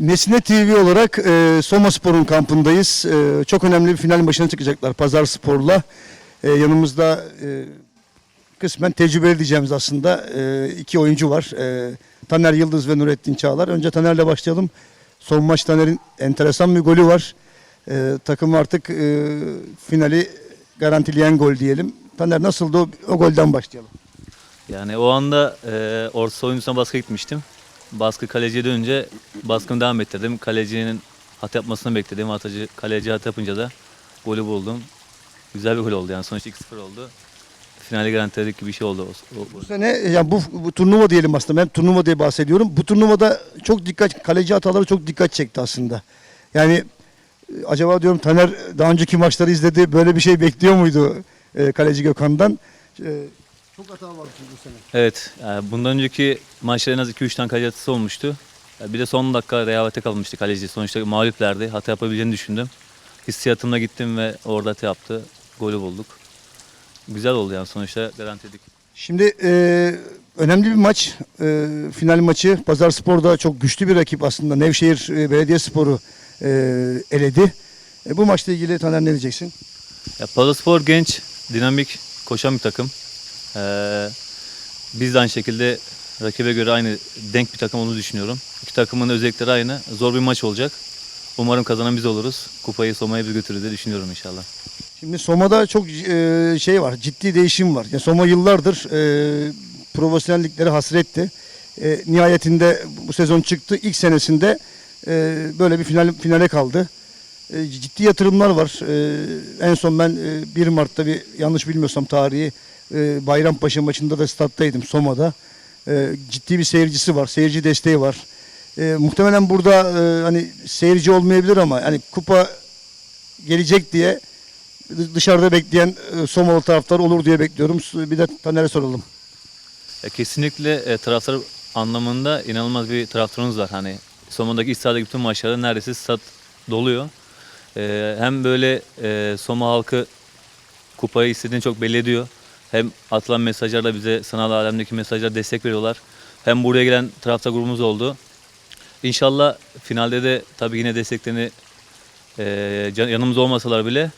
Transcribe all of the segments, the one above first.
Nesne TV olarak e, Soma Spor'un kampındayız. E, çok önemli bir final başına çıkacaklar Pazar Spor'la. E, yanımızda e, kısmen tecrübeli diyeceğimiz aslında e, iki oyuncu var. E, Taner Yıldız ve Nurettin Çağlar. Önce Taner'le başlayalım. Son maç Taner'in enteresan bir golü var. E, takım artık e, finali garantileyen gol diyelim. Taner nasıldı o, o golden başlayalım. Yani o anda e, orta oyuncusuna baskı gitmiştim. Baskı kaleciye dönünce baskımı devam ettirdim. Kalecinin hata yapmasını bekledim. Hatacı, kaleci hata yapınca da golü buldum. Güzel bir gol oldu yani sonuçta 2-0 oldu. Finali garantiledik gibi bir şey oldu. O, o, Bu sene yani bu, bu turnuva diyelim aslında ben turnuva diye bahsediyorum. Bu turnuvada çok dikkat kaleci hataları çok dikkat çekti aslında. Yani e, acaba diyorum Taner daha önceki maçları izledi böyle bir şey bekliyor muydu e, kaleci Gökhan'dan? E, çok hata var bu sene. Evet, yani bundan önceki maçta en az 2-3 tane kaleci hatası olmuştu. Ya Bir de son dakika rehavete kalmıştı kaleci. Sonuçta mağluplerdi. Hata yapabileceğini düşündüm. Hissiyatımla gittim ve orada hata yaptı. Golü bulduk. Güzel oldu yani sonuçta garantiledik. Şimdi e, önemli bir maç. E, final maçı. Pazar Spor'da çok güçlü bir rakip aslında. Nevşehir e, Belediyespor'u e, eledi. E, bu maçla ilgili Taner ne diyeceksin? Ya Palaspor genç, dinamik, koşan bir takım. Ee, biz de aynı şekilde rakibe göre aynı denk bir takım olduğunu düşünüyorum. İki takımın özellikleri aynı. Zor bir maç olacak. Umarım kazanan biz oluruz. Kupayı Soma'ya biz götürürüz diye düşünüyorum inşallah. Şimdi Soma'da çok e, şey var, ciddi değişim var. Yani Soma yıllardır e, profesyonelliklere hasretti. E, nihayetinde bu sezon çıktı. İlk senesinde e, böyle bir final finale kaldı. E, ciddi yatırımlar var. E, en son ben e, 1 Mart'ta bir yanlış bilmiyorsam tarihi e, Bayrampaşa maçında da stat'taydım Soma'da. E, ciddi bir seyircisi var, seyirci desteği var. E, muhtemelen burada e, hani seyirci olmayabilir ama hani kupa gelecek diye dışarıda bekleyen e, Somalı taraftar olur diye bekliyorum. Bir de Taner'e soralım. Kesinlikle taraftar anlamında inanılmaz bir taraftarımız var. Hani Soma'daki istihadaki bütün maçlarda neredeyse stat doluyor. E, hem böyle e, Soma halkı kupayı istediğini çok belli ediyor. Hem atılan mesajlarla bize sanal alemdeki mesajlar destek veriyorlar. Hem buraya gelen taraftar grubumuz oldu. İnşallah finalde de tabii yine desteklerini e, yanımızda olmasalar bile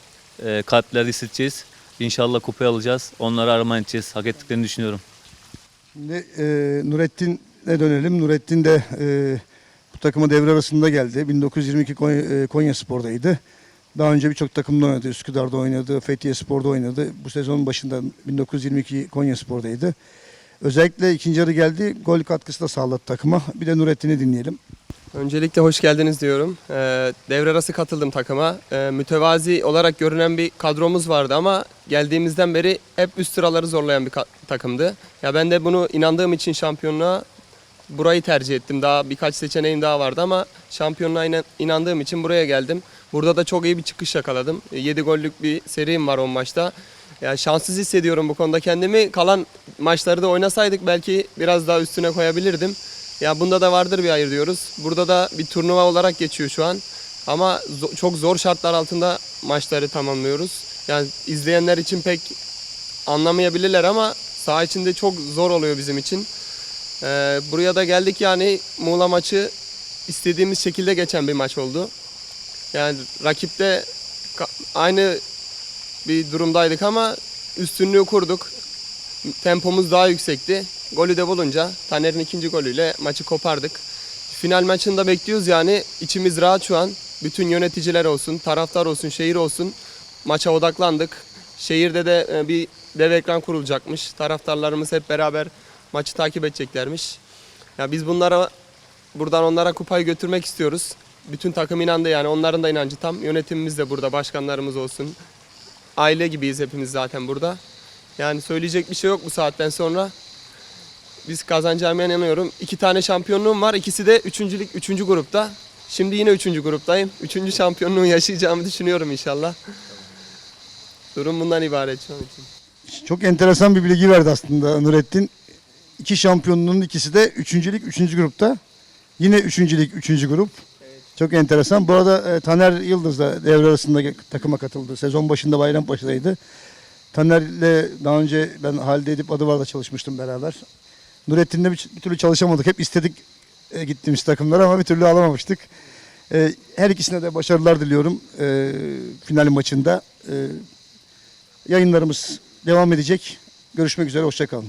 e, kalplerde hissedeceğiz. İnşallah kupayı alacağız. Onlara armağan edeceğiz. Hak ettiklerini düşünüyorum. Şimdi e, Nurettin'e dönelim. Nurettin de e, bu takıma devre arasında geldi. 1922 Konya, e, Konya Spor'daydı. Daha önce birçok takımda oynadı. Üsküdar'da oynadı, Fethiye Spor'da oynadı. Bu sezonun başında 1922 Konya Spor'daydı. Özellikle ikinci yarı geldi. Gol katkısı da sağladı takıma. Bir de Nurettin'i dinleyelim. Öncelikle hoş geldiniz diyorum. Ee, devre arası katıldım takıma. Ee, mütevazi olarak görünen bir kadromuz vardı ama geldiğimizden beri hep üst sıraları zorlayan bir takımdı. Ya ben de bunu inandığım için şampiyonluğa burayı tercih ettim. Daha birkaç seçeneğim daha vardı ama şampiyonluğa inan- inandığım için buraya geldim. Burada da çok iyi bir çıkış yakaladım. 7 gollük bir serim var 10 maçta. Ya şanssız hissediyorum bu konuda kendimi. Kalan maçları da oynasaydık belki biraz daha üstüne koyabilirdim. Ya bunda da vardır bir hayır diyoruz. Burada da bir turnuva olarak geçiyor şu an. Ama çok zor şartlar altında maçları tamamlıyoruz. Yani izleyenler için pek anlamayabilirler ama saha içinde çok zor oluyor bizim için. Ee, buraya da geldik yani Muğla maçı istediğimiz şekilde geçen bir maç oldu. Yani rakipte aynı bir durumdaydık ama üstünlüğü kurduk. Tempomuz daha yüksekti. Golü de bulunca Taner'in ikinci golüyle maçı kopardık. Final maçında bekliyoruz yani içimiz rahat şu an. Bütün yöneticiler olsun, taraftar olsun, şehir olsun maça odaklandık. Şehirde de e, bir dev ekran kurulacakmış. Taraftarlarımız hep beraber maçı takip edeceklermiş. Ya biz bunlara buradan onlara kupayı götürmek istiyoruz. Bütün takım inandı yani onların da inancı tam. Yönetimimiz de burada, başkanlarımız olsun. Aile gibiyiz hepimiz zaten burada. Yani söyleyecek bir şey yok bu saatten sonra. Biz kazanacağıma inanıyorum. İki tane şampiyonluğum var. İkisi de üçüncülük, üçüncü grupta. Şimdi yine üçüncü gruptayım. Üçüncü şampiyonluğu yaşayacağımı düşünüyorum inşallah. Durum bundan ibaret şu an için. Çok enteresan bir bilgi verdi aslında Nurettin. İki şampiyonluğun ikisi de üçüncülük, üçüncü grupta. Yine üçüncülük, üçüncü grup. Çok enteresan. Bu arada e, Taner Yıldız da devre arasında takıma katıldı. Sezon başında Bayrampaşa'daydı. Taner'le daha önce ben Halide Edip Adıvar'da çalışmıştım beraber. Nurettin'le bir, bir türlü çalışamadık. Hep istedik e, gittiğimiz takımlar ama bir türlü alamamıştık. E, her ikisine de başarılar diliyorum e, final maçında. E, yayınlarımız devam edecek. Görüşmek üzere, hoşçakalın.